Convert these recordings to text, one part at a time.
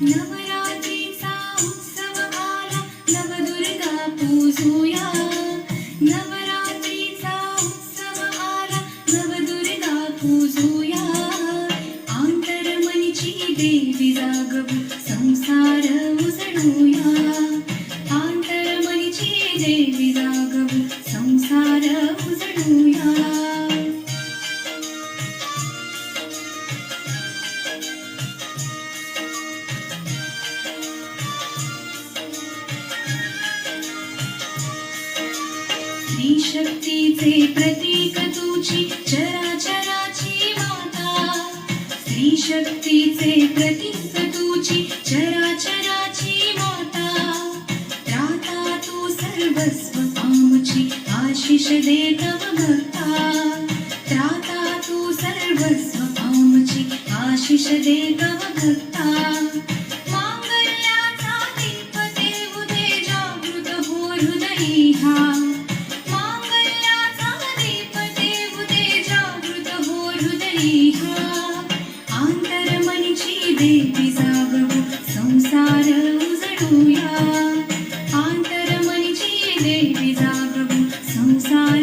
नवरात्रीचा उत्सव आला नवदुर्गा पूजूया. नवरात्रीचा उत्सव आला नवदुर्गा पूजूया. आंतरमनीची देवी जागवू संसार उजळूया आंतरमनीची देवी जागवू संसार उजळूया स्त्री शक्तीचे प्रतीक तुझी चराचराची माता स्त्री शक्तीचे प्रतीक तुझी चराचराची माता राता तू सर्वस्व आमची आशिष दे भक्ता. राता तू सर्वस्व आमची आशिष दे तव भक्ता. मांगल्याचा दीप देऊ जागृत हो देवी जागवू संसार उजळूया आंतरमनीची देवी जागवू संसार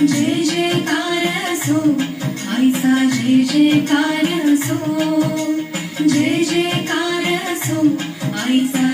जय जयकार असो आईचा जय जयकार असो जय जयकार असो आईचा